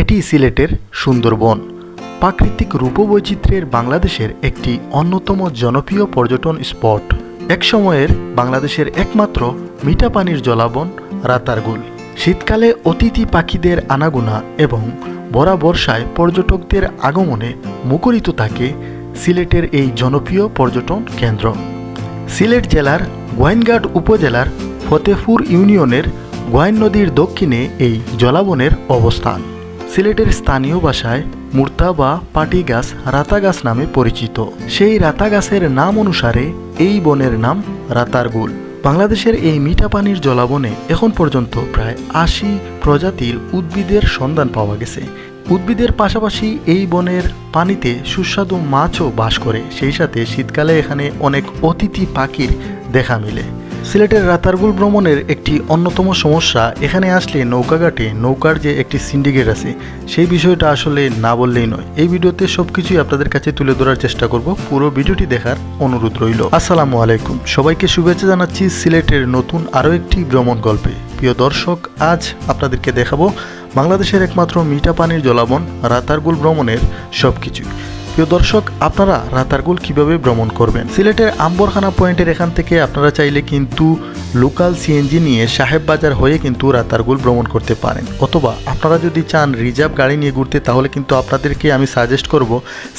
এটি সিলেটের সুন্দরবন। প্রাকৃতিক রূপবৈচিত্র্যের বাংলাদেশের একটি অন্যতম জনপ্রিয় পর্যটন স্পট। এক সময়ের বাংলাদেশের একমাত্র মিঠা পানির জলাবন, রাতারগুল। শীতকালে অতিথি পাখিদের আনাগোনা এবং ভরা বর্ষায় পর্যটকদের আগমনে মুখরিত থাকে সিলেটের এই জনপ্রিয় পর্যটন কেন্দ্র। সিলেট জেলার গোয়াইনঘাট উপজেলার ফতেপুর ইউনিয়নের গোয়াইন নদীর দক্ষিণে এই জলাবনের অবস্থান। সিলেটের স্থানীয় ভাষায় মূর্তা বা পাটি গাছ রাতা গাছ নামে পরিচিত। সেই রাতা গাছের নাম অনুসারে এই বনের নাম রাতারগুল বাংলাদেশের এই মিঠা পানির জলাবনে এখন পর্যন্ত প্রায় আশি প্রজাতির উদ্ভিদের সন্ধান পাওয়া গেছে। উদ্ভিদের পাশাপাশি এই বনের পানিতে সুস্বাদু মাছও বাস করে। সেই সাথে শীতকালে এখানে অনেক অতিথি পাখির দেখা মিলে। সিলেটের রাতারগুল ভ্রমণের একটি অন্যতম সমস্যা। এখানে আসলে নৌকাঘাটে নৌকার যে একটি সিন্ডিকেট আছে, সেই বিষয়টা আসলে না বললেই নয়। এই ভিডিওতে সব কিছুই আপনাদের কাছে তুলে ধরার চেষ্টা করব। পুরো ভিডিওটি দেখার অনুরোধ রইল। আসসালামু আলাইকুম। সবাইকে শুভেচ্ছা জানাচ্ছি সিলেটের নতুন আরও একটি ভ্রমণ গল্পে। প্রিয় দর্শক, আজ আপনাদেরকে দেখাবো বাংলাদেশের একমাত্র মিঠা পানির জলাবন, রাতারগুল ভ্রমণের সব কিছুই প্রিয় দর্শক, আপনারা রাতারগুল কীভাবে ভ্রমণ করবেন? সিলেটের আম্বরখানা পয়েন্টের এখান থেকে আপনারা চাইলে কিন্তু লোকাল সিএনজি নিয়ে সাহেব বাজার হয়ে কিন্তু রাতারগুল ভ্রমণ করতে পারেন। অথবা আপনারা যদি চান রিজার্ভ গাড়ি নিয়ে ঘুরতে, তাহলে কিন্তু আপনাদেরকে আমি সাজেস্ট করব,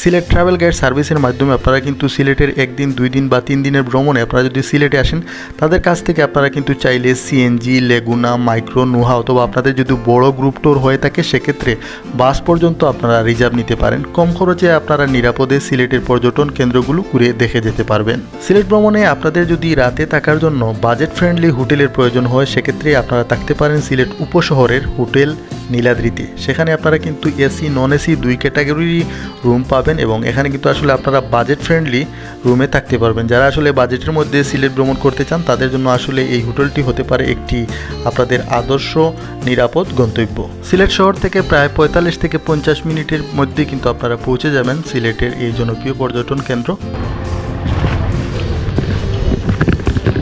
সিলেট ট্রাভেল গাইড সার্ভিসের মাধ্যমে আপনারা কিন্তু সিলেটের একদিন, দুই দিন বা তিন দিনের ভ্রমণে আপনারা যদি সিলেটে আসেন, তাদের কাছ থেকে আপনারা কিন্তু চাইলে সিএনজি লেগুনা মাইক্রো নুহা অথবা আপনাদের যদি বড় গ্রুপ ট্যুর হয়ে থাকে, সেক্ষেত্রে বাস পর্যন্ত আপনারা রিজার্ভ নিতে পারেন। কম খরচে আপনারা নিরাপদে সিলেটের পর্যটন কেন্দ্রগুলো ঘুরে দেখে যেতে পারবেন। সিলেট ভ্রমণে আপনাদের যদি রাতে থাকার জন্য বাজেট ফ্রেন্ডলি হোটেলের প্রয়োজন হয়, সেক্ষেত্রে আপনারা থাকতে পারেন সিলেট উপশহরের হোটেল নীলাদ্রিতে। সেখানে আপনারা কিন্তু এসি নন এসি দুই ক্যাটাগরি রুম পাবেন এবং এখানে কিন্তু আসলে আপনারা বাজেট ফ্রেন্ডলি রুমে থাকতে পারবেন। যারা আসলে বাজেটের মধ্যে সিলেট ভ্রমণ করতে চান, তাদের জন্য আসলে এই হোটেলটি হতে পারে একটি আপনাদের আদর্শ, নিরাপদ গন্তব্য। সিলেট শহর থেকে প্রায় পঁয়তাল্লিশ থেকে পঞ্চাশ মিনিটের মধ্যে কিন্তু আপনারা পৌঁছে যাবেন সিলেটের এই জনপ্রিয় পর্যটন কেন্দ্র।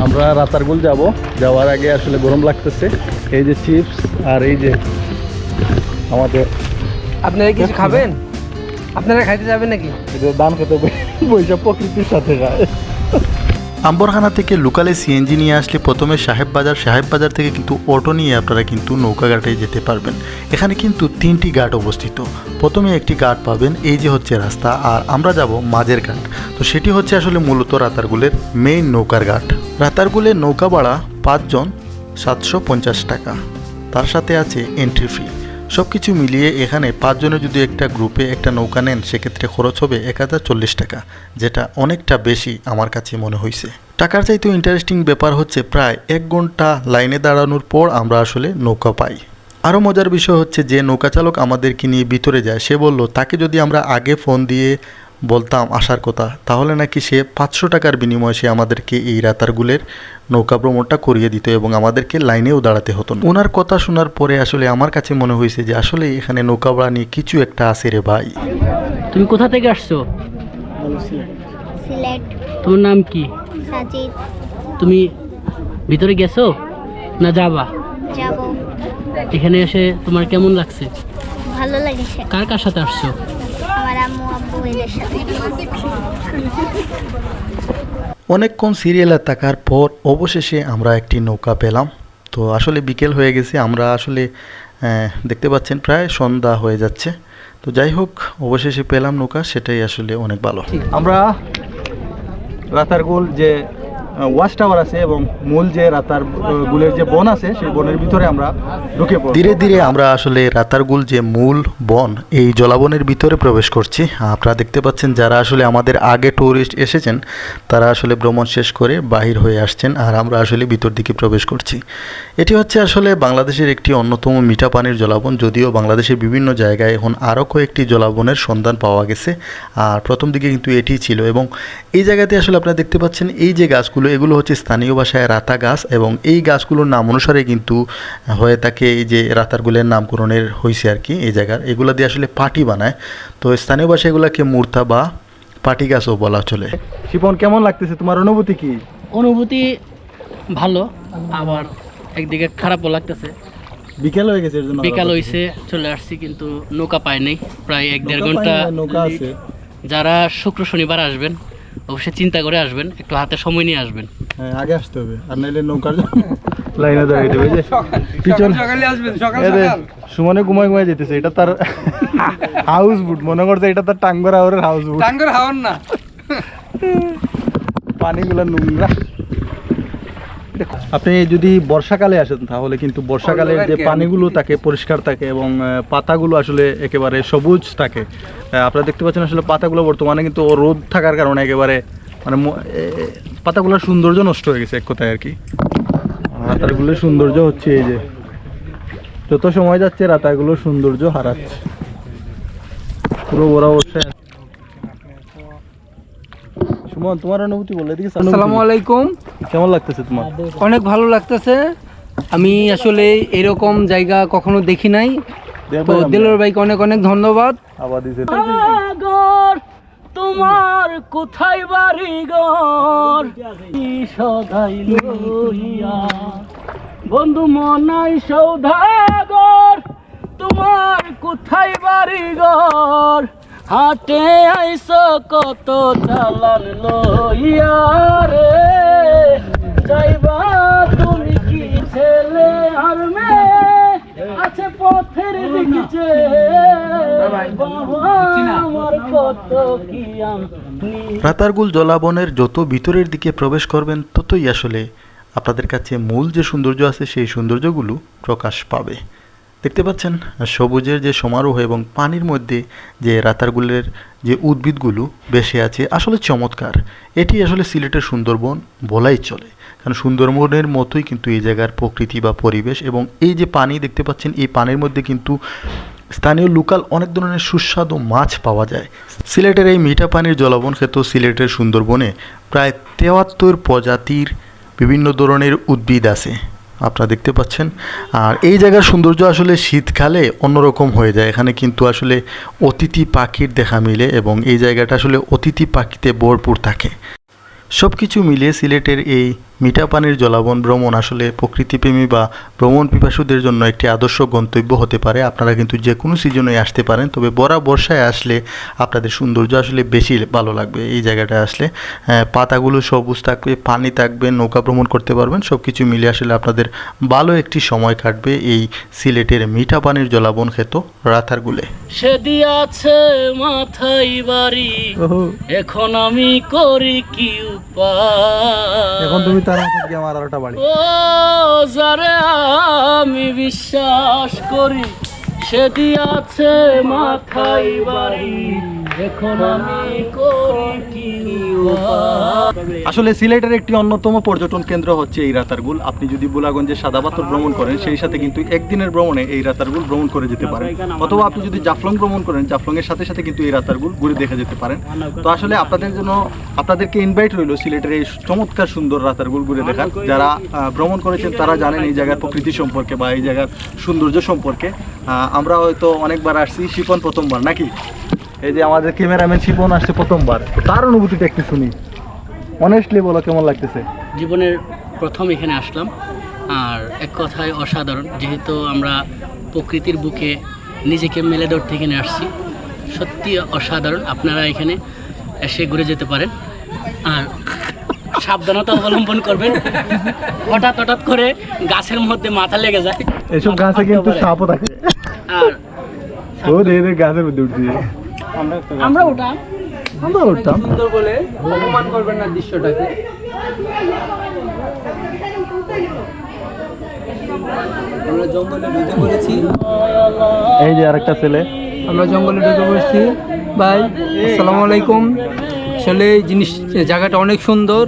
আমরা রাতারগুল যাব। যাওয়ার আগে আসলে গরম লাগতেছে। এই যে চিপস আর এই যে আমাদের আপনারা কিছু খাবেন? আপনারা খাইতে যাবেন নাকি? দান খেতে প্রকৃতির সাথে খায় আম্বরখানা থেকে লোকালে সিএনজি নিয়ে আসলে প্রথমে সাহেব বাজার সাহেব বাজার থেকে কিন্তু অটো নিয়ে আপনারা কিন্তু নৌকাঘাটে যেতে পারবেন। এখানে কিন্তু তিনটি ঘাট অবস্থিত। প্রথমে একটি ঘাট পাবেন এই যে হচ্ছে রাস্তা আর আমরা যাব মাঝের ঘাট। তো সেটি হচ্ছে আসলে মূলত রাতারগুলের মেইন নৌকার ঘাট। রাতারগুলের নৌকা ভাড়া পাঁচজন সাতশো পঞ্চাশ টাকা। তার সাথে আছে এন্ট্রি ফি সব কিছু মিলিয়ে এখানে পাঁচজনে যদি একটা গ্রুপে একটা নৌকা নেন, সেক্ষেত্রে খরচ হবে এক হাজার চল্লিশ টাকা, যেটা অনেকটা বেশি আমার কাছে মনে হয়েছে টাকার চাইতেও ইন্টারেস্টিং ব্যাপার হচ্ছে প্রায় এক ঘণ্টা লাইনে দাঁড়ানোর পর আমরা আসলে নৌকা পাই। আরও মজার বিষয় হচ্ছে যে নৌকা চালক আমাদেরকে নিয়ে ভিতরে যায়, সে বলল, তাকে যদি আমরা আগে ফোন দিয়ে বলতাম আসার কথা তাহলে নাকি সে পাঁচশো টাকার বিনিময়ে সে আমাদেরকে এই রাতারগুলের নৌকা ভ্রমণটা করিয়ে দিত এবং আমাদেরকে লাইনেও দাঁড়াতে হতো না। ওনার কথা শোনার পরে আসলে আমার কাছে মনে হয়েছে যে আসলে এখানে নৌকা ভাড়া নিয়ে কিছু একটা আছে রে ভাই। তুমি কোথা থেকে আসছো? সিলেট। তোমার নাম কি? তুমি ভিতরে গেছো না যাবা। এখানে এসে তোমার কেমন লাগছে? ভালো লাগেছে। কার কার সাথে আসছো? আমার আম্মু আব্বু এদের সাথে। অনেকক্ষণ সিরিয়ালে থাকার পর অবশেষে আমরা একটি নৌকা পেলাম। তো আসলে বিকেল হয়ে গেছে আমরা আসলে দেখতে পাচ্ছেন প্রায় সন্ধ্যা হয়ে যাচ্ছে। তো যাই হোক অবশেষে পেলাম নৌকা সেটাই আসলে অনেক ভালো। আমরা রাতারগুল যে ওয়াচ টাওয়ার আছে এবং মূল যে রাতার গুলের যে বন আছে, সেই বনের ভিতরে আমরা ঢুকে পড়ব। ধীরে ধীরে আমরা আসলে রাতারগুল যে মূল বন, এই জলাবনের ভিতরে প্রবেশ করছি। আপনারা দেখতে পাচ্ছেন যারা আসলে আমাদের আগে ট্যুরিস্ট এসেছেন, তারা আসলে ভ্রমণ শেষ করে বাহির হয়ে আসছেন আর আমরা আসলে ভিতর দিকে প্রবেশ করছি। এটি হচ্ছে আসলে বাংলাদেশের একটি অন্যতম মিঠা পানির জলাবন, যদিও বাংলাদেশের বিভিন্ন জায়গায় এখন আরও কয়েকটি জলাবনের সন্ধান পাওয়া গেছে। আর প্রথম দিকে কিন্তু এটিই ছিল এবং এই জায়গাতে আসলে আপনারা দেখতে পাচ্ছেন এই যে গাছগুলো এগুলো হচ্ছে স্থানীয় ভাষায় রাতা গাছ এবং এই গাছগুলোর নাম অনুসারে কিন্তু হয়ে থাকে এই যে রাতারগুলের নামকরণের হয়েছে আর কি এই জায়গার। এগুলো দিয়ে আসলে পাটি বানায়। তো স্থানীয় ভাষায় এগুলোকে মূর্তা বা পাটি গাছও বলা চলে। শিপন কেমন লাগতেছে? তোমার অনুভূতি কি? অনুভূতি ভালো আবার একদিকে খারাপও লাগতেছে। বিকেল হয়ে গেছে এর জন্য বিকাল হইছে চলে আসছি কিন্তু নৌকা পাই নাই প্রায় এক দেড় ঘণ্টা নৌকা আছে। যারা শুক্র শনিবার আসবেন অবশ্যই চিন্তা করে আসবেন একটু হাতে সময় নিয়ে আসবেন। হ্যাঁ আগে আসতে হবে আর নাইলে নৌকার লাইনে দাঁড়িয়ে দেবে যে পিছন সকালে আসবেন সকাল। সুমনে ঘুমায় ঘুমায় যেতেছে এটা তার হাউস বুট। মনে করছে এটা তার টাঙ্গর হাওরের হাউস বুট। টাঙ্গর হাওর না। পানিগুলো নোংরা। আপনি যদি বর্ষাকালে আসেন তাহলে কিন্তু বর্ষাকালে যে পানিগুলো থাকে পরিষ্কার থাকে এবং পাতাগুলো আসলে একেবারে সবুজ থাকে। আপনারা দেখতে পাচ্ছেন আসলে পাতাগুলো বর্তমানে কিন্তু রোদ থাকার কারণে একেবারে মানে পাতাগুলোর সৌন্দর্য নষ্ট হয়ে গেছে এক কথায় আর কি। রাতারগুলোর সৌন্দর্য হচ্ছে এই যে যত সময় যাচ্ছে রাতারগুলোর সৌন্দর্য হারাচ্ছে। পুরো বসে আছে। সুমন তোমার অনুভূতি বলে এদিকে। আসসালামু আলাইকুম। কেমন লাগতেছে তোমার? অনেক ভালো লাগতেছে। আমি আসলে এরকম জায়গা কখনো দেখি নাই। তো দিলর ভাইকে অনেক অনেক ধন্যবাদ। সাগর তোমার কোথায় বাড়ি ঘর সদাই লইয়া? বন্ধু মনাই সৌদাগর তোমার কোথায় বাড়ি ঘর হাটে আইস কত চালান লইয়া রে। যাইবা তুমি কি ছেলে আর মেয়ে? আছে পথের দিকে আমার কত কি আমি রাতারগুল জলাবনের যত ভিতরের দিকে প্রবেশ করবেন ততই আসলে আপনাদের কাছে মূল যে সৌন্দর্য আছে সেই সৌন্দর্যগুলো প্রকাশ পাবে। দেখতে পাচ্ছেন, সবুজের যে সমারোহ এবং পানির মধ্যে যে রাতারগুলের যে উদ্ভিদগুলো বেশি আছে, আসলে চমৎকার। এটি আসলে সিলেটের সুন্দরবন বলাই চলে। কারণ সুন্দরবনের মতোই কিন্তু এই জায়গার প্রকৃতি বা পরিবেশ এবং এই যে পানি দেখতে পাচ্ছেন, এই পানির মধ্যে কিন্তু স্থানীয় লোকাল অনেক ধরনের সুস্বাদু মাছ পাওয়া যায়। সিলেটের এই মিঠা পানির জলবন ক্ষেত্র সিলেটের সুন্দরবনে প্রায় তেয়াত্তর প্রজাতির বিভিন্ন ধরনের উদ্ভিদ আছে। আপনারা দেখতে পাচ্ছেন। আর এই জায়গার সৌন্দর্য আসলে শীতকালে অন্যরকম হয়ে যায়। এখানে কিন্তু আসলে অতিথি পাখির দেখা মিলে এবং এই জায়গাটা আসলে অতিথি পাখিতে ভরপুর থাকে। সব কিছু মিলিয়ে সিলেটের এই মিঠা পানির জলাবন ভ্রমণ আসলে প্রকৃতিপ্রেমী বা ভ্রমণ পিপাসুদের জন্য একটি আদর্শ গন্তব্য হতে পারে। আপনারা কিন্তু যে কোনো সিজনে আসতে পারেন তবে বরা বর্ষায় আসলে আপনাদের সৌন্দর্য আসলে বেশি ভালো লাগবে এই জায়গাটা আসলে। পাতাগুলো সবুজ থাকবে পানি থাকবে নৌকা ভ্রমণ করতে পারবেন সব কিছু মিলে আসলে আপনাদের ভালো একটি সময় কাটবে এই সিলেটের মিঠা পানির জলাবন খেত রাতারগুলে সে দিয়াছে মাথায় বাড়ি এখন আমি করি কি উপায়? এখন তুমি আমি বিশ্বাস করি সেটি আছে মাথায় বাড়ি। আসলে সিলেটের একটি অন্যতম পর্যটন কেন্দ্র হচ্ছে এই রাতারগুল আপনি যদি বুলাগঞ্জে সাদা পাথর ভ্রমণ করেন, সেই সাথে কিন্তু একদিনের ভ্রমণে এই রাতারগুল ভ্রমণ করে যেতে পারেন। অথবা আপনি যদি জাফলং ভ্রমণ করেন জাফলং এর সাথে সাথে কিন্তু এই রাতারগুল ঘুরে দেখে যেতে পারেন। তো আসলে আপনাদের জন্য, আপনাদেরকে ইনভাইট রইল সিলেটের এই চমৎকার সুন্দর রাতারগুল ঘুরে দেখার। যারা ভ্রমণ করেছেন, তারা জানেন এই জায়গার প্রকৃতি সম্পর্কে বা এই জায়গার সৌন্দর্য সম্পর্কে। আমরা হয়তো অনেকবার আসছি শিপন প্রথমবার, নাকি? এই যে আমাদের ক্যামেরাম্যান শিপন আসছে প্রথমবার। তার অনুভূতিটা একটু শুনি। অনেস্টলি বলো কেমন লাগতেছে? জীবনের প্রথম এখানে আসলাম। আর এক কথায় অসাধারণ যেহেতু আমরা প্রকৃতির বুকে নিজেকে মেলে ধরতে এখানে আসছি। সত্যি অসাধারণ আপনারা এখানে এসে ঘুরে যেতে পারেন। আর সাবধানতা অবলম্বন করবেন। হঠাৎ হঠাৎ করে গাছের মধ্যে মাথা লেগে যায়। এসব গাছে কিন্তু সাপও থাকে। আর ও দে দে গাছের মধ্যে উঠছি। আমরা ওটা আমরা উঠতাম। সুন্দর বলে অপমান করবেন না দৃশ্যটাকে। আমরা জঙ্গলে ঢুকে পড়েছি। এই যে আরেকটা ছেলে। আমরা জঙ্গলে ঢুকে পড়েছি। ভাই আসসালামু আলাইকুম। আসলে জিনিস জায়গাটা অনেক সুন্দর।